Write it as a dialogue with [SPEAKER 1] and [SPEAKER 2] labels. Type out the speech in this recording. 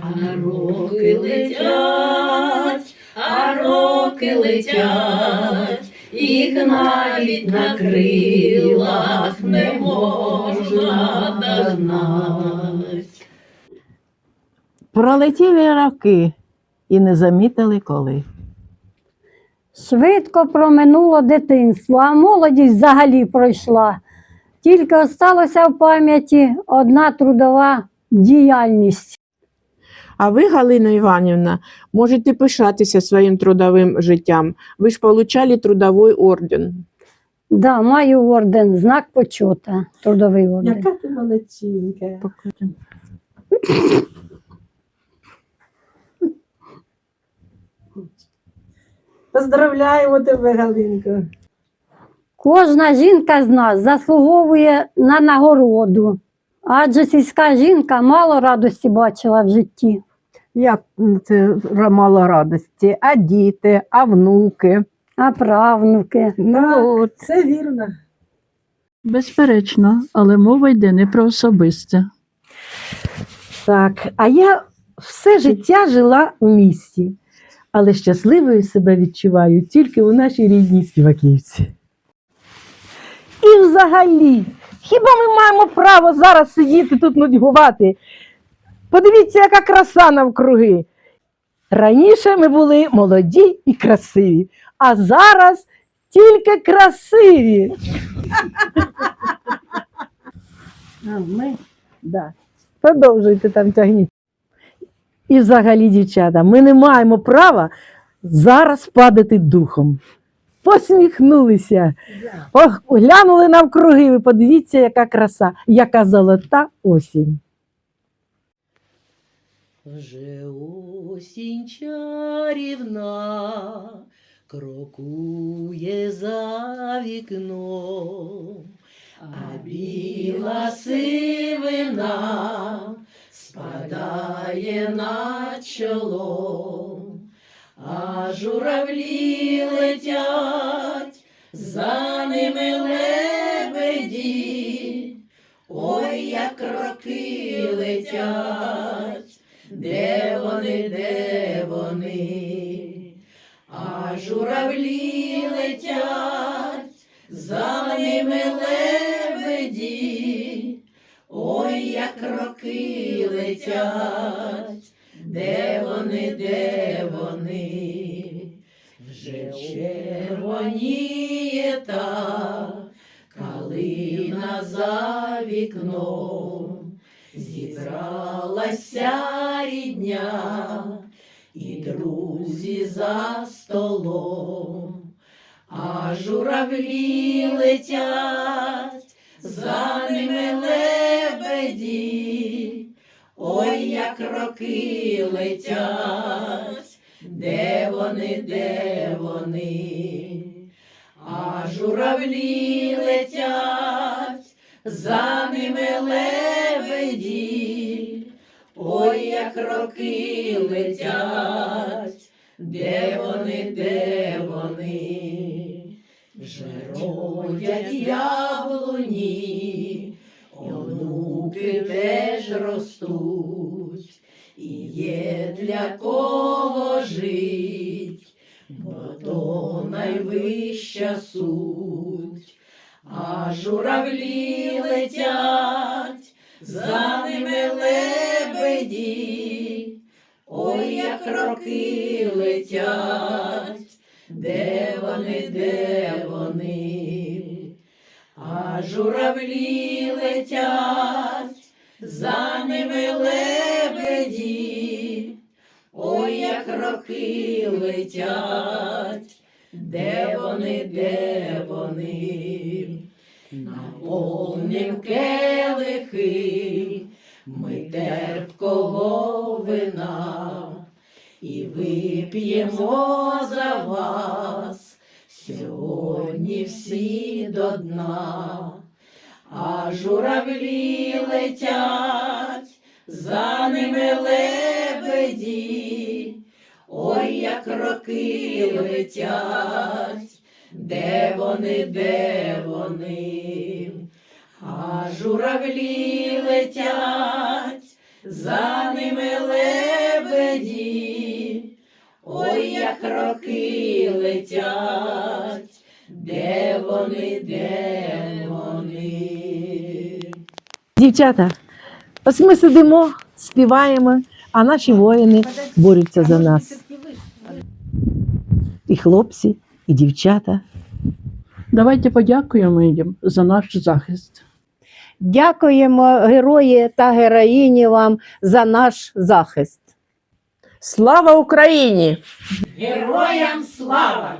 [SPEAKER 1] А роки летять, а роки летять, їх навіть на крилах не можна догнать.
[SPEAKER 2] Пролетіли роки і не замітили коли.
[SPEAKER 3] Швидко проминуло дитинство, а молодість взагалі пройшла. Тільки осталося в пам'яті одна трудова діяльність.
[SPEAKER 2] А ви, Галина Іванівна, можете пишатися своїм трудовим життям. Ви ж получали трудовий орден.
[SPEAKER 3] Да, маю орден, знак почота, трудовий орден.
[SPEAKER 4] Яка ти молодчинка. Поздравляємо тебе, Галинко.
[SPEAKER 3] Кожна жінка з нас заслуговує на нагороду, адже сільська жінка мало радості бачила в житті.
[SPEAKER 4] Як це мало радості? А діти, а внуки.
[SPEAKER 3] А правнуки.
[SPEAKER 4] Ну, от. це вірно.
[SPEAKER 5] Безперечно, але мова йде не про особисте.
[SPEAKER 4] Так, а я все життя жила в місті, але щасливою себе відчуваю тільки у нашій рідній співаківці. І взагалі, хіба ми маємо право зараз сидіти тут нудьгувати? Подивіться, яка краса навкруги. Раніше ми були молоді і красиві, а зараз тільки красиві. А ми, да. Продовжуйте там тягніть. І взагалі, дівчата, ми не маємо права зараз падати духом. Посміхнулися, Ох, глянули навкруги, ви подивіться, яка краса, яка золота осінь.
[SPEAKER 1] Вже осінь чарівна крокує за вікном, а біла сивина спадає на чоло, а журавлі летять, за ними лебеді, ой, як роки летять. Де вони, де вони? А журавлі летять, за ними лебеді, ой, як роки летять, де вони, де? Вже червоніє та калина за вікном. Зібралася рідня і друзі за столом, а журавлі летять, за ними лебеді, ой, як роки летять, де вони, де вони, а журавлі летять, за ними лебеді, ой, як роки летять, де вони, де вони, вже родять яблуні, онуки теж ростуть, для кого жить, бо то найвища суть. А журавлі летять, за ними лебеді, ой, як роки летять, де вони, де вони, а журавлі летять, за як роки летять. Де вони, де вони, наповним келихи, ми терпкого вина. І вип'ємо за вас. Сьогодні всі до дна, а журавлі летять, за ними лебеді. Ой, як роки летять, де вони, де вони, а журавлі летять, за ними лебеді, ой, як роки летять, де вони, де вони.
[SPEAKER 4] Дівчата, ось ми сидимо, співаємо, а наші воїни борються за нас. І хлопці, і дівчата.
[SPEAKER 5] Давайте подякуємо їм за наш захист.
[SPEAKER 6] Дякуємо герої та героїні вам за наш захист.
[SPEAKER 2] Слава Україні!
[SPEAKER 1] Героям слава!